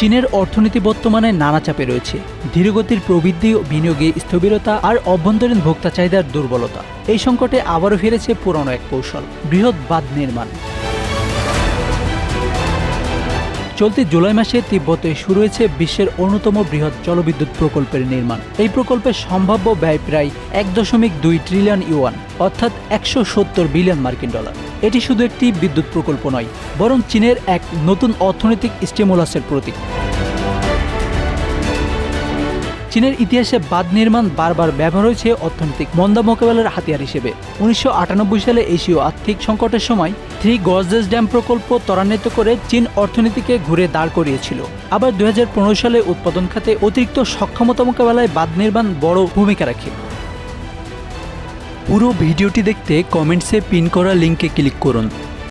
চীনের অর্থনীতি বর্তমানে নানা চাপে রয়েছে। ধীরগতির প্রবৃদ্ধি ও বিনিয়োগে স্থবিরতা আর অভ্যন্তরীণ ভোক্তা চাহিদার দুর্বলতা। এই সংকটে আবারও ফিরেছে পুরনো এক কৌশল, বৃহৎ বাদ নির্মাণ। চলতি জুলাই মাসে তিব্বতে শুরু হয়েছে বিশ্বের অন্যতম বৃহৎ জলবিদ্যুৎ প্রকল্পের নির্মাণ। এই প্রকল্পের সম্ভাব্য ব্যয় প্রায় এক দশমিক দুই ট্রিলিয়ন ইউয়ান অর্থাৎ একশো সত্তর বিলিয়ন মার্কিন ডলার এটি শুধু একটি বিদ্যুৎ প্রকল্প নয়, বরং চীনের এক নতুন অর্থনৈতিক স্টিমুলাসের প্রতীক। চীনের ইতিহাসে বাঁধ নির্মাণ বারবার ব্যবহার হয়েছে অর্থনৈতিক মন্দা মোকাবেলার হাতিয়ার হিসেবে। উনিশশো আটানব্বই সালে এশীয় আর্থিক সংকটের সময় থ্রি গজেস ড্যাম প্রকল্প ত্বরান্বিত করে চীন অর্থনীতিকে ঘুরে দাঁড় করিয়েছিল। আবার দু হাজার পনেরো সালে উৎপাদন খাতে অতিরিক্ত সক্ষমতা মোকাবেলায় বাঁধ নির্মাণ বড় ভূমিকা রাখে। পুরো ভিডিওটি দেখতে কমেন্টসে পিন করা লিঙ্কে ক্লিক করুন।